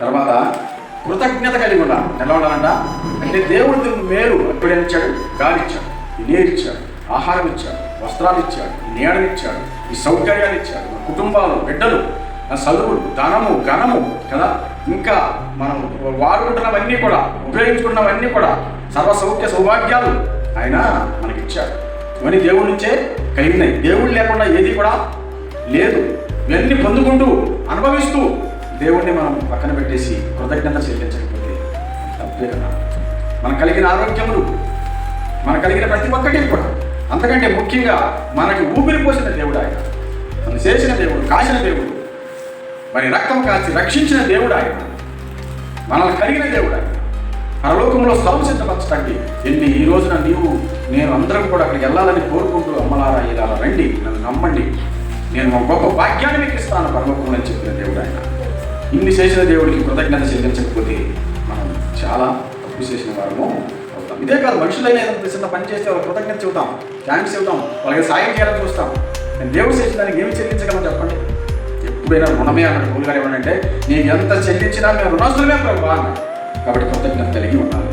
తర్వాత కృతజ్ఞత కలిగి ఉండాలి ఎలా ఉండాలంట? అంటే దేవుడు మేలు. ఎప్పుడేమిచ్చాడు ఇచ్చాడు? నీరిచ్చాడు ఆహారం ఇచ్చాడు. వస్త్రాలు ఇచ్చాడు. ఈ నీడనిచ్చాడు ఈ సౌకర్యాలు ఇచ్చాడు. కుటుంబాలు బిడ్డలు చదువులు ధనము ఘనము కదా? ఇంకా మనం వాడుకుంటున్నవన్నీ కూడా ఉపయోగించుకున్నవన్నీ కూడా సర్వ సౌఖ్య సౌభాగ్యాలు ఆయన మనకి ఇచ్చాడు ఇవన్నీ దేవుడి నుంచే కలిగినాయి. దేవుడు లేకుండా ఏది కూడా లేదు. ఇవన్నీ పొందుకుంటూ అనుభవిస్తూ దేవుణ్ణి మనం పక్కన పెట్టేసి కృతజ్ఞత చెల్లించకపోతే తప్పే కదా. మనకు కలిగిన ఆరోగ్యములు మనకు కలిగిన ప్రతి ఒక్కటి కూడా అంతకంటే ముఖ్యంగా మనకి ఊపిరి పోసిన దేవుడు ఆయన మనం చేసిన దేవుడు కాసిన దేవుడు మరి రక్తం కాచి రక్షించిన దేవుడు ఆయన మనల్ని కలిగిన దేవుడు ఆయన. పరలోకంలో స్థలం సిద్ధపరచడానికి ఎన్ని ఈ రోజున నీవు నేను అందరం కూడా అక్కడికి వెళ్ళాలని కోరుకుంటూ అమ్మలారా ఇలా రండి నన్ను నమ్మండి. నేను గొప్ప భాగ్యాన్ని మీకు ఇస్తాను పరలోకంలో అని చెప్పిన దేవుడు ఇన్ని చేసిన దేవుడికి కృతజ్ఞత చెల్లించకపోతే మనం చాలా తప్పు చేసిన వారము అవుతాం. ఇదే కాదు మనుషులైనా ఏదైనా చిన్న పని చేస్తే వాళ్ళ కృతజ్ఞత చెబుతాం థ్యాంక్స్ చెబుతాం వాళ్ళకి సాయం చేయాలని చూస్తాం. నేను దేవుడు చేసిన దానికి ఏమి చెల్లించగలం చెప్పండి? ఎప్పుడైనా రుణమే అన్నాడు గారు ఏమనంటే నీకు ఎంత చెల్లించినా మేము రుణస్తులమే ప్రభు కాబట్టి కృతజ్ఞత కలిగి ఉండాలి.